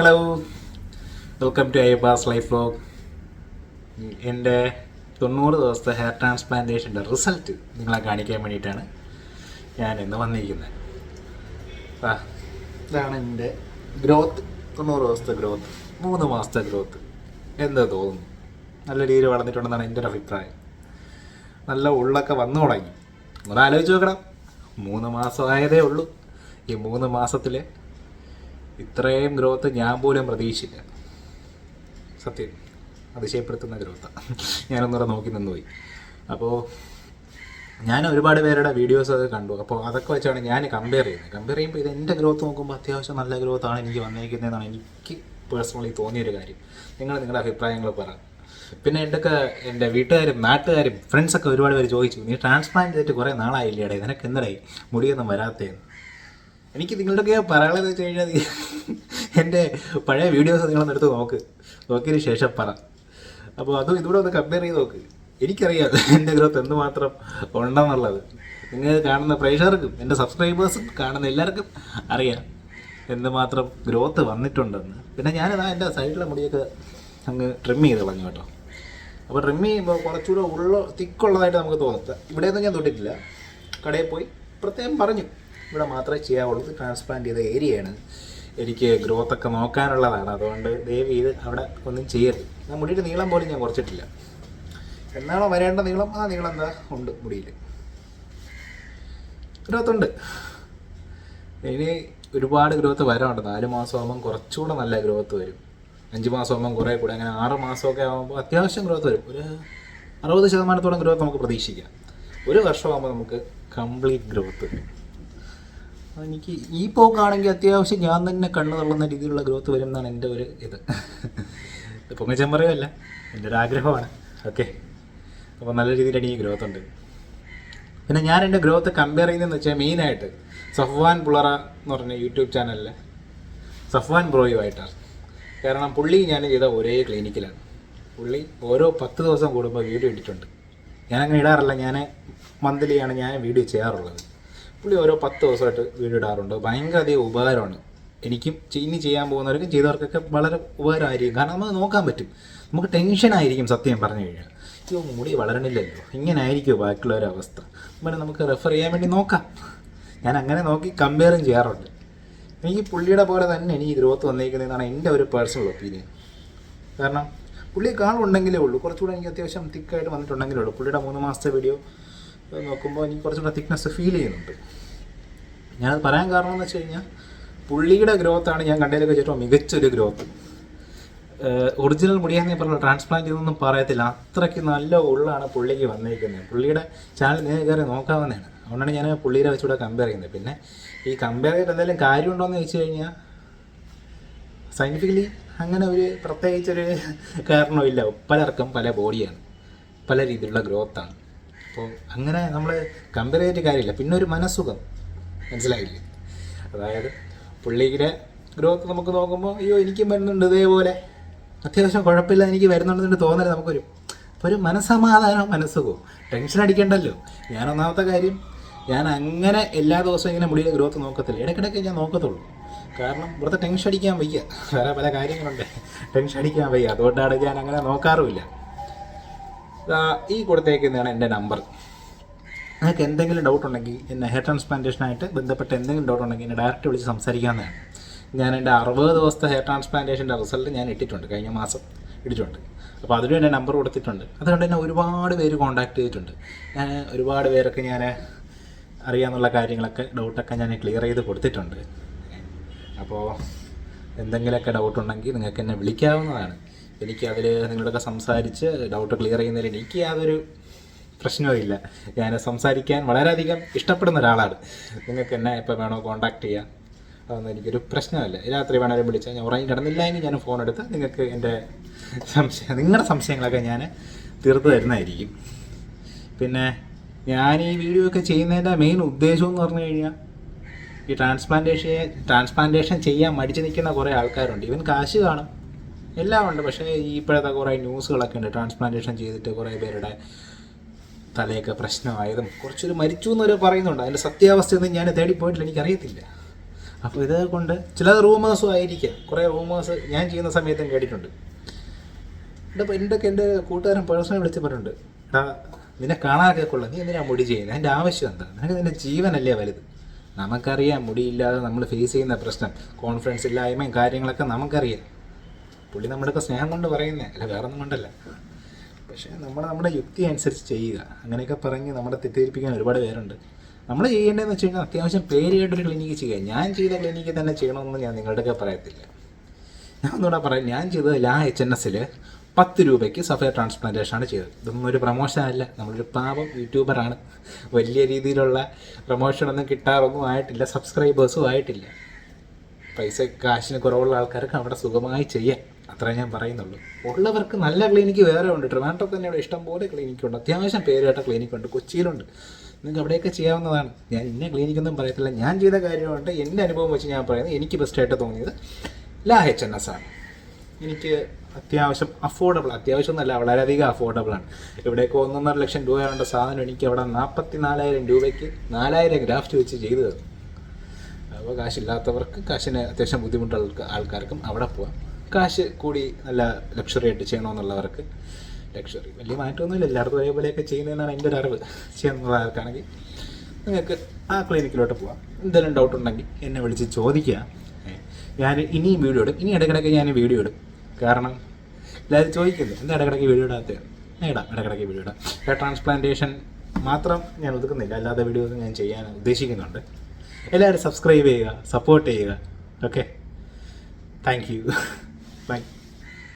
Hello welcome to Ayyappa's life blog എന്റെ തൊണ്ണൂറ് ദിവസത്തെ ഹെയർ ട്രാൻസ്പ്ലാന്റേഷന്റെ റിസൾട്ട് നിങ്ങളെ കാണിക്കാൻ വേണ്ടിയിട്ടാണ് ഞാൻ ഇന്ന് വന്നിരിക്കുന്നത്. ഇതാണ് എന്റെ ഗ്രോത്ത് തൊണ്ണൂറ് ദിവസത്തെ ഗ്രോത്ത് മൂന്ന് മാസത്തെ ഗ്രോത്ത് എന്താ തോന്നുന്നു? നല്ല രീതിയിൽ വളർന്നിട്ടുണ്ടെന്നാണ് എന്റെ ഒരു അഭിപ്രായം. നല്ല ഉള്ളൊക്കെ വന്നു തുടങ്ങി. ഒന്ന് ആലോചിച്ച് നോക്കണം. മൂന്ന് മാസമായതേ ഉള്ളൂ. ഈ മൂന്ന് മാസത്തിൽ ഇത്രയും ഗ്രോത്ത് ഞാൻ പോലും പ്രതീക്ഷിച്ചില്ല. സത്യം. അതിശയപ്പെടുത്തുന്ന ഗ്രോത്താണ് ഞാനൊന്നുകൂടെ നോക്കി നിന്നുപോയി. അപ്പോൾ ഞാൻ ഒരുപാട് പേരുടെ വീഡിയോസ് അത് കണ്ടു. അപ്പോൾ അതൊക്കെ വെച്ചാണ് ഞാൻ കമ്പയർ ചെയ്യുന്നത്. കമ്പയർ ചെയ്യുമ്പോൾ ഇത് എന്റെ ഗ്രോത്ത് നോക്കുമ്പോൾ അത്യാവശ്യം നല്ല ഗ്രോത്താണ് എനിക്ക് വന്നിരിക്കുന്നതെന്നാണ് എനിക്ക് പേഴ്സണലി തോന്നിയൊരു കാര്യം. നിങ്ങൾ നിങ്ങളുടെ അഭിപ്രായങ്ങൾ പറ. പിന്നെ എന്റെയൊക്കെ എന്റെ വീട്ടുകാരും നാട്ടുകാരും ഫ്രണ്ട്സൊക്കെ ഒരുപാട് പേര് ചോദിച്ചു നീ ട്രാൻസ്പ്ലാന്റ് ചെയ്തിട്ട് കുറേ നാളായില്ലേടെ? നിനക്ക് എന്തടേ മുടിയൊന്നും വരാത്തേന്ന് എനിക്ക് നിങ്ങളുടെയൊക്കെ പറയാനുള്ളത് വെച്ച് കഴിഞ്ഞാൽ എന്റെ പഴയ വീഡിയോസ് നിങ്ങളൊന്ന് എടുത്ത് നോക്ക്. നോക്കിയതിന് ശേഷം പറ. അപ്പോൾ അതും ഇതുകൂടെ ഒന്ന് കമ്പയർ ചെയ്ത് നോക്ക്. എനിക്കറിയാം എന്റെ ഗ്രോത്ത് എന്തുമാത്രം ഉണ്ടെന്നുള്ളത്. നിങ്ങൾ കാണുന്ന പ്രേക്ഷകർക്കും എന്റെ സബ്സ്ക്രൈബേഴ്സും കാണുന്ന എല്ലാവർക്കും അറിയാം എന്തുമാത്രം ഗ്രോത്ത് വന്നിട്ടുണ്ടെന്ന്. പിന്നെ ഞാനിതാ എന്റെ സൈഡിലെ മുടിയൊക്കെ അങ്ങ് ട്രിം ചെയ്ത് കളഞ്ഞു കേട്ടോ. അപ്പോൾ ട്രിം ചെയ്യുമ്പോൾ കുറച്ചുകൂടെ ഉള്ള തിക്കുള്ളതായിട്ട് നമുക്ക് തോന്നും. ഇവിടെയൊന്നും ഞാൻ തൊട്ടിട്ടില്ല. കടയിൽ പോയി പ്രത്യേകം പറഞ്ഞു. ഇവിടെ മാത്രമേ ചെയ്യാവുള്ളൂ. ട്രാൻസ്പ്ലാന്റ് ചെയ്ത ഏരിയയാണ് എനിക്ക് ഗ്രോത്ത് ഒക്കെ നോക്കാനുള്ളതാണ്. അതുകൊണ്ട് ദയവ് ചെയ്ത് അവിടെ ഒന്നും ചെയ്യരുത്. ഞാൻ മുടിയുടെ നീളം പോലും ഞാൻ കുറച്ചിട്ടില്ല. എന്നാണോ വരേണ്ട നീളം? ആ നീളം എന്താ? ഉണ്ട് മുടിയിൽ. ഗ്രോത്ത് ഉണ്ട് ഇനി ഒരുപാട് ഗ്രോത്ത് വരാനുണ്ട്. നാല് മാസം ആകുമ്പം കുറച്ചുകൂടെ നല്ല ഗ്രോത്ത് വരും. അഞ്ച് മാസം ആകുമ്പം കുറേ കൂടെ. അങ്ങനെ ആറ് മാസമൊക്കെ ആകുമ്പോൾ അത്യാവശ്യം ഗ്രോത്ത് വരും. ഒരു അറുപത് ശതമാനത്തോളം ഗ്രോത്ത് നമുക്ക് പ്രതീക്ഷിക്കാം. ഒരു വർഷമാകുമ്പോൾ നമുക്ക് കംപ്ലീറ്റ് ഗ്രോത്ത് വരും. എനിക്ക് ഈ പോക്കാണെങ്കിൽ അത്യാവശ്യം ഞാൻ തന്നെ കണ്ണു തള്ളുന്ന രീതിയിലുള്ള ഗ്രോത്ത് വരും എന്നാണ് എന്റെ ഒരു ഇത്. പൊങ്ങച്ചം പറയുമല്ല എന്റെ ഒരു ആഗ്രഹമാണ്. ഓക്കെ. അപ്പോൾ നല്ല രീതിയിൽ എനിക്ക് ഗ്രോത്ത് ഉണ്ട്. പിന്നെ ഞാൻ എന്റെ ഗ്രോത്ത് കമ്പയർ ചെയ്യുന്നതെന്ന് വെച്ചാൽ മെയിനായിട്ട് സഫ്വാൻ പുളറ എന്ന് പറഞ്ഞ യൂട്യൂബ് ചാനലിലെ സഫ്വാൻ ബ്രോയുമായിട്ടാണ് കാരണം പുള്ളി ഞാൻ ചെയ്ത ഒരേ ക്ലിനിക്കിലാണ്. പുള്ളി ഓരോ പത്ത് ദിവസം കൂടുമ്പോൾ വീഡിയോ ഇട്ടിട്ടുണ്ട്. ഞാനങ്ങനെ ഇടാറില്ല ഞാൻ മന്ത്ലിയാണ് ഞാൻ വീഡിയോ ചെയ്യാറുള്ളത്. പുള്ളി ഓരോ പത്ത് ദിവസമായിട്ട് വീഡിയോ ഇടാറുണ്ട്. ഭയങ്കര അധികം ഉപകാരമാണ്. എനിക്കും ഇനി ചെയ്യാൻ പോകുന്നവർക്കും ചെയ്തവർക്കൊക്കെ വളരെ ഉപകാരമായിരിക്കും. കാരണം നമുക്ക് നോക്കാൻ പറ്റും. നമുക്ക് ടെൻഷൻ ആയിരിക്കും സത്യം പറഞ്ഞു കഴിഞ്ഞാൽ. അയ്യോ മുടി വളരണില്ലല്ലോ. ഇങ്ങനെ ആയിരിക്കുമോ ബാക്കിയുള്ളവരുടെ അവസ്ഥ. പിന്നെ നമുക്ക് റെഫർ ചെയ്യാൻ വേണ്ടി നോക്കാം. ഞാൻ അങ്ങനെ നോക്കി കമ്പയറും ചെയ്യാറുണ്ട്. എനിക്ക് പുള്ളിയുടെ പോലെ തന്നെ എനിക്ക് ഗ്രോത്ത് വന്നിരിക്കുന്നതെന്നാണ് എന്റെ ഒരു പേഴ്സണൽ ഒപ്പീനിയൻ കാരണം പുള്ളി കാണുണ്ടെങ്കിലേ ഉള്ളൂ. കുറച്ചുകൂടെ എനിക്ക് അത്യാവശ്യം തിക്കായിട്ട് വന്നിട്ടുണ്ടെങ്കിലേ ഉള്ളൂ. പുള്ളിയുടെ മൂന്ന് മാസത്തെ വീഡിയോ നോക്കുമ്പോൾ എനിക്ക് കുറച്ചുകൂടെ തിക്നെസ് ഫീൽ ചെയ്യുന്നുണ്ട്. ഞാനത് പറയാൻ കാരണം എന്ന് വെച്ച് കഴിഞ്ഞാൽ പുള്ളിയുടെ ഗ്രോത്താണ് ഞാൻ കണ്ടതിലൊക്കെ ഏറ്റവും മികച്ചൊരു ഗ്രോത്ത് ഒറിജിനൽ മുടിയാന്ന് ഞാൻ പറഞ്ഞ ട്രാൻസ്പ്ലാന്റ് ചെയ്തൊന്നും പറയത്തില്ല. അത്രയ്ക്ക് നല്ല ഉള്ളാണ് പുള്ളിക്ക് വന്നിരിക്കുന്നത് പുള്ളിയുടെ ചാനൽ നേരെ കയറി നോക്കാവുന്നതാണ് അതുകൊണ്ടാണ് ഞാൻ പുള്ളിയുടെ വെച്ചുകൂടെ കമ്പയർ ചെയ്യുന്നത്. പിന്നെ ഈ കമ്പയർ ചെയ്തിട്ട് എന്തെങ്കിലും കാര്യമുണ്ടോ എന്ന് ചോദിച്ചു കഴിഞ്ഞാൽ സയന്റിഫിക്കലി അങ്ങനെ ഒരു പ്രത്യേകിച്ചൊരു കാരണമില്ല പലർക്കും പല ബോഡിയാണ് പല രീതിയിലുള്ള ഗ്രോത്താണ് അപ്പോൾ അങ്ങനെ നമ്മൾ കമ്പയർ ചെയ്തിട്ട് കാര്യമില്ല. പിന്നെ ഒരു മനസ്സുഖം. മനസ്സിലായില്ലേ? അതായത് പുള്ളിയുടെ ഗ്രോത്ത് നമുക്ക് നോക്കുമ്പോൾ അയ്യോ എനിക്കും വരുന്നുണ്ട് ഇതേപോലെ. അത്യാവശ്യം കുഴപ്പമില്ല എനിക്ക് വരുന്നുണ്ടെന്ന് തോന്നൽ നമുക്കൊരു അപ്പോൾ ഒരു മനസ്സമാധാനം മനസ്സുഖവും. ടെൻഷൻ അടിക്കണ്ടല്ലോ. ഞാൻ ഒന്നാമത്തെ കാര്യം ഞാൻ അങ്ങനെ എല്ലാ ദിവസവും ഇങ്ങനെ മുടിയുടെ ഗ്രോത്ത് നോക്കത്തില്ല. ഇടയ്ക്കിടയ്ക്ക് ഞാൻ നോക്കത്തുള്ളൂ. കാരണം ഇവിടുത്തെ ടെൻഷൻ അടിക്കാൻ വയ്യ. വേറെ പല കാര്യങ്ങളുണ്ട്. ടെൻഷൻ അടിക്കാൻ വയ്യ. അതുകൊണ്ടാണ് ഞാൻ അങ്ങനെ നോക്കാറുമില്ല. ഈ കൊടുത്തേക്കുന്നതാണ് എന്റെ നമ്പർ. നിങ്ങൾക്ക് എന്തെങ്കിലും ഡൗട്ട് ഉണ്ടെങ്കിൽ എന്നെ ഹെയർ ട്രാൻസ്പ്ലാന്റേഷനായിട്ട് ബന്ധപ്പെട്ട് എന്തെങ്കിലും ഡൗട്ട് ഉണ്ടെങ്കിൽ എന്നെ ഡയറക്റ്റ് വിളിച്ച് സംസാരിക്കാവുന്നതാണ്. ഞാൻ എന്റെ അറുപത് ദിവസത്തെ ഹെയർ ട്രാൻസ്പ്ലാന്റേഷന്റെ റിസൾട്ട് ഞാൻ ഇട്ടിട്ടുണ്ട് കഴിഞ്ഞ മാസം ഇട്ടിട്ടുണ്ട്. അപ്പോൾ അതിലും എന്റെ നമ്പർ കൊടുത്തിട്ടുണ്ട്. അതുകൊണ്ട് തന്നെ ഒരുപാട് പേര് കോൺടാക്ട് ചെയ്തിട്ടുണ്ട്. ഞാൻ ഒരുപാട് പേരൊക്കെ ഞാൻ അറിയാമെന്നുള്ള കാര്യങ്ങളൊക്കെ ഡൗട്ടൊക്കെ ഞാൻ ക്ലിയർ ചെയ്ത് കൊടുത്തിട്ടുണ്ട്. അപ്പോൾ എന്തെങ്കിലുമൊക്കെ ഡൗട്ട് ഉണ്ടെങ്കിൽ നിങ്ങൾക്ക് എന്നെ വിളിക്കാവുന്നതാണ്. എനിക്ക് അതിൽ നിങ്ങളൊക്കെ സംസാരിച്ച് ഡൗട്ട് ക്ലിയർ ചെയ്യുന്നതിൽ എനിക്ക് യാതൊരു പ്രശ്നവുമില്ല ഞാൻ സംസാരിക്കാൻ വളരെയധികം ഇഷ്ടപ്പെടുന്ന ഒരാളാണ്. നിങ്ങൾക്ക് എന്നെ എപ്പോൾ വേണോ കോൺടാക്ട് ചെയ്യാം. അതൊന്നും എനിക്കൊരു പ്രശ്നമല്ല രാത്രി വേണമെങ്കിലും വിളിച്ചാൽ ഞാൻ ഉറങ്ങി കിടന്നില്ല എങ്കിൽ ഞാൻ ഫോൺ എടുത്ത് നിങ്ങൾക്ക് എന്റെ സംശയം നിങ്ങളുടെ സംശയങ്ങളൊക്കെ ഞാൻ തീർത്തു തരുന്നതായിരിക്കും. പിന്നെ ഞാൻ ഈ വീഡിയോ ഒക്കെ ചെയ്യുന്നതിന്റെ മെയിൻ ഉദ്ദേശം എന്ന് പറഞ്ഞു കഴിഞ്ഞാൽ ഈ ട്രാൻസ്പ്ലാന്റേഷൻ ട്രാൻസ്പ്ലാന്റേഷൻ ചെയ്യാൻ മടിച്ചു നിൽക്കുന്ന കുറേ ആൾക്കാരുണ്ട്. ഇവൻ കാശ് കാണും. എല്ലാം ഉണ്ട് പക്ഷേ ഇപ്പോഴത്തെ കുറേ ന്യൂസുകളൊക്കെ ഉണ്ട്. ട്രാൻസ്പ്ലാന്റേഷൻ ചെയ്തിട്ട് കുറേ പേരുടെ തലയൊക്കെ പ്രശ്നമായതും കുറച്ചൊരു മരിച്ചു എന്നൊരു പറയുന്നുണ്ട്. അതിന്റെ സത്യാവസ്ഥയൊന്നും ഞാൻ തേടി പോയിട്ടില്ല. എനിക്കറിയത്തില്ല. അപ്പോൾ ഇത് കൊണ്ട് ചില റൂമേഴ്സും ആയിരിക്കാം. കുറേ റൂമേഴ്സ് ഞാൻ ചെയ്യുന്ന സമയത്തും കേട്ടിട്ടുണ്ട്. എന്റെ എന്റെയൊക്കെ എന്റെ കൂട്ടുകാരൻ പേഴ്സണൽ വിളിച്ച് പറഞ്ഞിട്ടുണ്ട്. നിന്നെ കാണാനൊക്കെ കൊള്ളാം. നീ എന്തിനാ മുടി ചെയ്യുന്നത്? അതിന്റെ ആവശ്യം എന്താ? നിനക്ക് നിന്റെ ജീവനല്ലേ വലുത്. നമുക്കറിയാം മുടിയില്ലാതെ നമ്മൾ ഫേസ് ചെയ്യുന്ന പ്രശ്നം. കോൺഫിഡൻസ് ഇല്ലായ്മയും കാര്യങ്ങളൊക്കെ നമുക്കറിയാം. പുള്ളി നമ്മുടെയൊക്കെ സ്നേഹം കൊണ്ട് പറയുന്നേ. അല്ല വേറെ ഒന്നും കൊണ്ടല്ല. പക്ഷേ നമ്മൾ നമ്മുടെ യുക്തി അനുസരിച്ച് ചെയ്യുക. അങ്ങനെയൊക്കെ പറഞ്ഞ് നമ്മുടെ തെറ്റിദ്ധരിപ്പിക്കാൻ ഒരുപാട് പേരുണ്ട്. നമ്മൾ ചെയ്യേണ്ടതെന്ന് വെച്ച് കഴിഞ്ഞാൽ അത്യാവശ്യം പേര് കേട്ടൊരു ക്ലിനിക്ക് ചെയ്യുക ഞാൻ ചെയ്ത ക്ലിനിക്കിൽ തന്നെ ചെയ്യണമെന്ന് ഞാൻ നിങ്ങളുടെയൊക്കെ പറയത്തില്ല. ഞാൻ ഒന്നുകൂടെ പറയാം. ഞാൻ ചെയ്തത് ലാ എച്ച് എൻ എസ്സിൽ പത്ത് രൂപയ്ക്ക് സഫയർ ട്രാൻസ്പ്ലാന്റേഷൻ ആണ് ചെയ്തത്. ഇതൊന്നും ഒരു പ്രൊമോഷൻ അല്ല. നമ്മളൊരു പാവം യൂട്യൂബറാണ് വലിയ രീതിയിലുള്ള പ്രൊമോഷനൊന്നും കിട്ടാറൊന്നും ആയിട്ടില്ല. സബ്സ്ക്രൈബേഴ്സും ആയിട്ടില്ല. പൈസ കാശിന് കുറവുള്ള ആൾക്കാർക്ക് അവിടെ സുഖമായി ചെയ്യാം അത്രേ ഞാൻ പറയുന്നുള്ളൂ. ഉള്ളവർക്ക് നല്ല ക്ലിനിക്ക് വേറെ ഉണ്ട്. ട്രിവാൻഡ്രത്ത് തന്നെ ഇവിടെ ഇഷ്ടംപോലെ ക്ലിനിക്കുണ്ട് അത്യാവശ്യം പേര് കേട്ട ക്ലിനിക്കുണ്ട് കൊച്ചിയിലുണ്ട്. നിങ്ങൾക്ക് അവിടെയൊക്കെ ചെയ്യാവുന്നതാണ്. ഞാൻ ഇന്ന ക്ലിനിക്കൊന്നും പറയത്തില്ല. ഞാൻ ചെയ്ത കാര്യമുണ്ട് എന്റെ അനുഭവം വെച്ച് ഞാൻ പറയുന്നത് എനിക്ക് ബെസ്റ്റായിട്ട് തോന്നിയത് ലാ എച്ച് എൻ എസ് ആണ്. എനിക്ക് അത്യാവശ്യം അഫോർഡബിൾ അത്യാവശ്യം എന്നല്ല വളരെയധികം അഫോർഡബിൾ ആണ്. ഇവിടേക്ക് ഒന്നൊന്നര ലക്ഷം രൂപയുടെ സാധനം എനിക്ക് അവിടെ നാൽപ്പത്തി നാലായിരം രൂപയ്ക്ക് നാലായിരം ഗ്രാഫ്റ്റ് വെച്ച് ചെയ്തു തന്നു. അപ്പോൾ കാശില്ലാത്തവർക്ക് കാശിന് അത്യാവശ്യം ബുദ്ധിമുട്ടുള്ള ആൾക്കാർക്കും അവിടെ പോവാം. കാശ് കൂടി നല്ല ലക്ഷറി ആയിട്ട് ചെയ്യണമെന്നുള്ളവർക്ക് ലക്ഷറി വലിയ മാറ്റമൊന്നുമില്ല. എല്ലാവർക്കും ഒരേപോലെയൊക്കെ ചെയ്യുന്നതെന്നാണ് എന്റെ ഒരു അറിവ്. ചെയ്യുന്ന ആൾക്കാണെങ്കിൽ നിങ്ങൾക്ക് ആ ക്ലിനിക്കിലോട്ട് പോവാം. എന്തെങ്കിലും ഡൗട്ട് ഉണ്ടെങ്കിൽ എന്നെ വിളിച്ച് ചോദിക്കുക. ഞാൻ ഇനിയും വീഡിയോ ഇടും. ഇനി ഇടയ്ക്കിടയ്ക്ക് ഞാൻ വീഡിയോ ഇടും. കാരണം എല്ലാവരും ചോദിക്കുന്നു. എന്താ ഇടയ്ക്കിടയ്ക്ക് വീഡിയോ ഇടാത്ത ഇടാം. ഇടയ്ക്കിടയ്ക്ക് വീഡിയോ ഇടാം. ഹെയർ ട്രാൻസ്പ്ലാന്റേഷൻ മാത്രം ഞാൻ ഒതുക്കുന്നില്ല. അല്ലാതെ വീഡിയോസ് ഞാൻ ചെയ്യാൻ ഉദ്ദേശിക്കുന്നുണ്ട്. എല്ലാവരും സബ്സ്ക്രൈബ് ചെയ്യുക സപ്പോർട്ട് ചെയ്യുക. Okay thank you Bye.